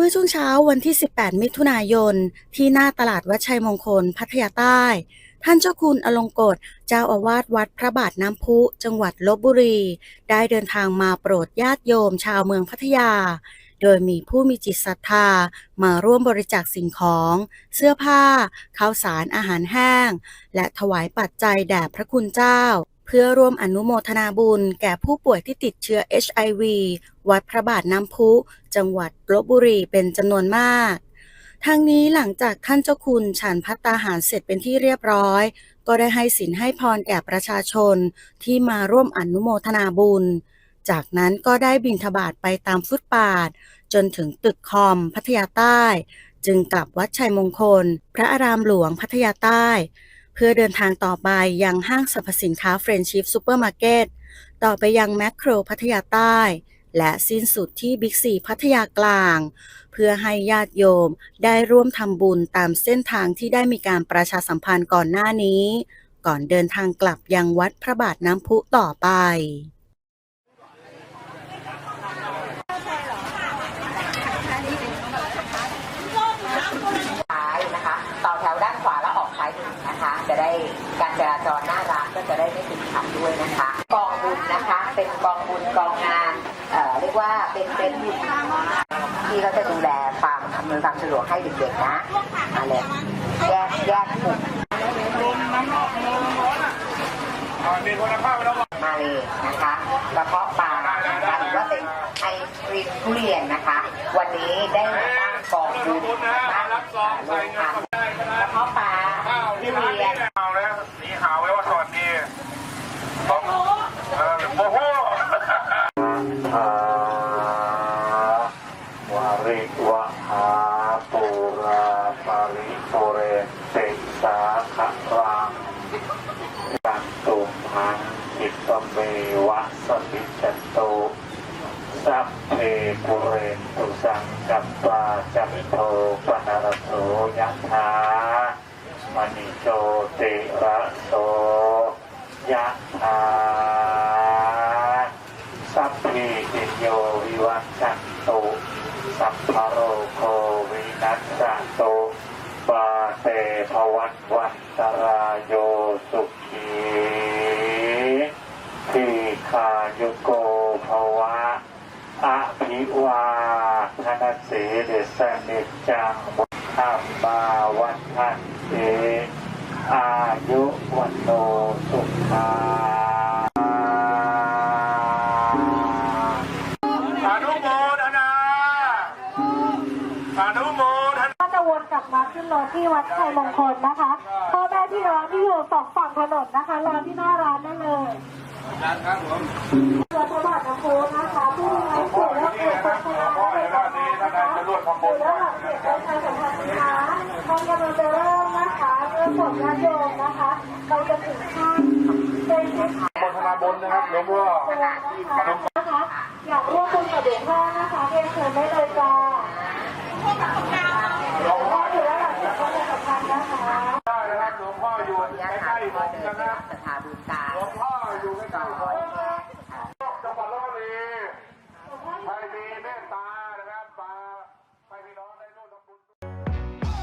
มื่อช่วงเช้าวันที่ 18 มิถุนายน ที่หน้าตลาดวัดชัยมงคล พัทยาใต้ ท่านเจ้าคุณอลงกฎเจ้าอาวาสวัดพระบาทน้ำพุ จังหวัดลบบุรี ได้เดินทางมาโปรดญาติโยมชาวเมืองพัทยา โดยมีผู้มีจิตศรัทธามาร่วมบริจาคสิ่งของ เสื้อผ้าข้าวสารอาหารแห้ง และถวายปัจจัยแด่พระคุณเจ้า เพื่อร่วมอนุโมทนาบุญ แก่ผู้ป่วยที่ติดเชื้อ HIV วัดพระบาทน้ำพุ จังหวัดลบบุรีเป็นจำนวนมากทางนี้หลังจากท่านเจ้าคุณฉันพัตตาหารเสร็จเป็นที่เรียบร้อย ก็ได้ให้สินให้พรแก่ประชาชนที่มาร่วมอนุโมทนาบุญ จากนั้นก็ได้บิณฑบาตไปตามฟุตปาด จนถึงตึกคอมพัทยาใต้ จึงกลับวัดชัยมงคล พระอารามหลวงพัทยาใต้ พื่อเดินทางต่อไปยังห้างสรรพสินค้าเฟรนชิฟซูเปอร์มาร์เก็ตต่อไปยังแมคโครพัทยาใต้ และสิ้นสุดที่บิ๊กซีพัทยากลาง เพื่อให้ญาติโยมได้ร่วมทำบุญตามเส้นทางที่ได้มีการประชาสัมพันธ์ก่อนหน้านี้ ก่อนเดินทางกลับยังวัดพระบาทน้ำพุต่อไป ซ้ายนะคะต่อแถวด้านขวาแล้วออกซ้ายมือนะคะ จะได้ การจราจรหน้าร้านก็จะได้ไม่ติดขัดด้วยนะคะ กองบุญนะคะ เป็นกองบุญกองงานเอ่อเรียกว่าเป็นเป็นบุญที่เขาจะดูแลความอำนวยความสะดวกให้เด็กๆนะมาเลยแยกแยกกลุ่มมาเลยนะคะกระเพาะปลานะคะหรือว่าเป็นไอศครีมทุเรียนนะคะ วันนี้ได้มาตั้งกองบุญตั้งโรงทานกระเพาะปลาทุเรียน เอาแล้วสีขาวไว้ว่าสวัสดีโอ้โหเออโอ้โห หาวาริวะหาปุราปาริโปเรนติสาขะรังกันตุมหังอิปะเมวะสมิจจตุสัพ เพปุเรนตุสังกัปปาจัมโทปนารโสยะถามณิโชติระโสยะถาสัพพิติโยวิวัชชันตุสัพพโรโควินัสสตุปาเตภวันวันตรายโยสุขีทีขายุโกภวะ อภิวาทนาสีเดสนิจจังมุขัมมาวันทันเตอายุวันโนสุขาอนุโมทนาอนุโมทนาก็จะวนกลับมาขึ้นรถที่วัดชัยมงคลนะคะพ่อแม่พี่น้องที่อยู่สองฝั่งถนนนะคะรอที่หน้าร้านได้เลย ตัวพระบาทน้ำพุนะคะผู้มีไม้เสียและเอกพัฒนาเอกพัฒนานะคะหรือระหว่างเกประชาสัมพันธ์นะคะกำลังจะเริ่มนะคะเมื่อฝนญาติโยมนะคะ เราจะถึงขั้นเป็นที่โมทนาบนนะครับหลวงพ่อนะคะอยากร่วมบุญกับหลวงพ่อนะคะเรียนเชิญได้เลยจ้าหลวงพ่ออยู่ระหว่างเอกประชาสัมพันธ์นะคะ ได้นะครับหลวงพ่ออยู่ ญา ใก ติ ล้ ถาม ๆผ ก็ ม เดิน นะ ไป ครับ รับศรัทธาบุญตา หลวงพ่ออยู่ใกล้ๆผมจังหวัดลบบุรีใครมีเมตตานะครับมาให้พี่น้องได้ร่วมทำบุญ